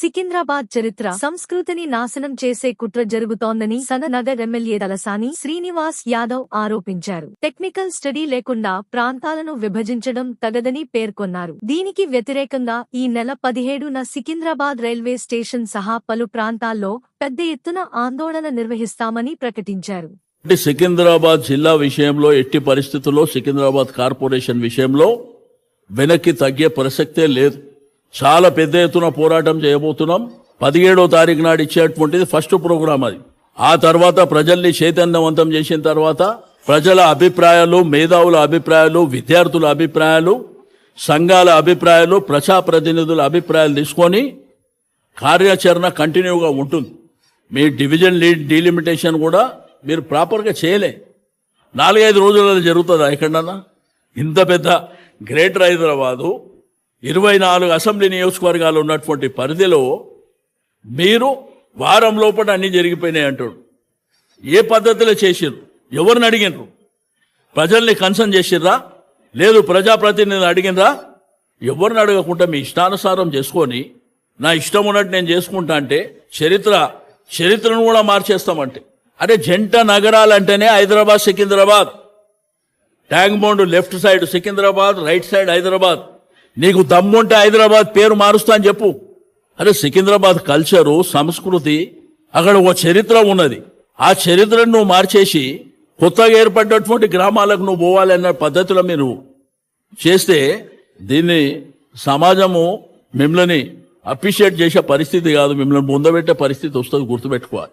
సికింద్రాబాద్ చరిత్ర సంస్కృతిని నాశనం చేసే కుట్ర జరుగుతోందని సననగర్ ఎమ్మెల్యే తలసాని శ్రీనివాస్ యాదవ్ ఆరోపించారు. టెక్నికల్ స్టడీ లేకుండా ప్రాంతాలను విభజించడం తగదని పేర్కొన్నారు. దీనికి వ్యతిరేకంగా ఈ నెల పదిహేడున సికింద్రాబాద్ రైల్వే స్టేషన్ సహా పలు ప్రాంతాల్లో పెద్ద ఎత్తున ఆందోళన నిర్వహిస్తామని ప్రకటించారు. సికింద్రాబాద్ జిల్లా విషయంలో ఎట్టి పరిస్థితుల్లో సికింద్రాబాద్ కార్పొరేషన్ విషయంలో వెనక్కి తగ్గే ప్రసక్తే లేదు. చాలా పెద్ద ఎత్తున పోరాటం చేయబోతున్నాం. పదిహేడో తారీఖు నాడు ఇచ్చేటువంటిది ఫస్ట్ ప్రోగ్రాం అది. ఆ తర్వాత ప్రజల్ని చైతన్యవంతం చేసిన తర్వాత ప్రజల అభిప్రాయాలు మేధావుల అభిప్రాయాలు విద్యార్థుల అభిప్రాయాలు సంఘాల అభిప్రాయాలు ప్రజాప్రతినిధుల అభిప్రాయాలు తీసుకొని కార్యాచరణ కంటిన్యూగా ఉంటుంది. మీ డివిజన్ లీడ్ డీలిమిటేషన్ కూడా మీరు ప్రాపర్గా చేయలే. నాలుగైదు రోజులలో జరుగుతుందా ఎక్కడన్నా? ఇంత పెద్ద గ్రేటర్ హైదరాబాదు ఇరవై నాలుగు అసెంబ్లీ నియోజకవర్గాలు ఉన్నటువంటి పరిధిలో మీరు వారం లోపల అన్ని జరిగిపోయినాయి అంటాడు ఏ పద్ధతిలో చేసిర్రు? ఎవరిని అడిగినరు? ప్రజల్ని కన్సర్న్ చేసిర్రా? లేదు ప్రజాప్రతినిధిని అడిగినరా? ఎవరిని అడగకుండా మీ ఇష్టానుసారం చేసుకొని నా ఇష్టం ఉన్నట్టు నేను చేసుకుంటా అంటే చరిత్ర చరిత్రను కూడా మార్చేస్తామంటే. అరే జంట నగరాలంటేనే Hyderabad Secunderabad. Tank Bund left side Secunderabad right side Hyderabad. నీకు దమ్ముంటే హైదరాబాద్ పేరు మారుస్తా అని చెప్పు. అరే సికింద్రాబాద్ కల్చరు సంస్కృతి అక్కడ ఒక చరిత్ర ఉన్నది. ఆ చరిత్రను నువ్వు మార్చేసి కొత్తగా ఏర్పడ్డటువంటి గ్రామాలకు నువ్వు పోవాలన్న పద్ధతిలో మీరు చేస్తే దీన్ని సమాజము మిమ్మల్ని అప్రిషియేట్ చేసే పరిస్థితి కాదు. మిమ్మల్ని ముందబెట్టే పరిస్థితి వస్తుంది గుర్తుపెట్టుకోవాలి.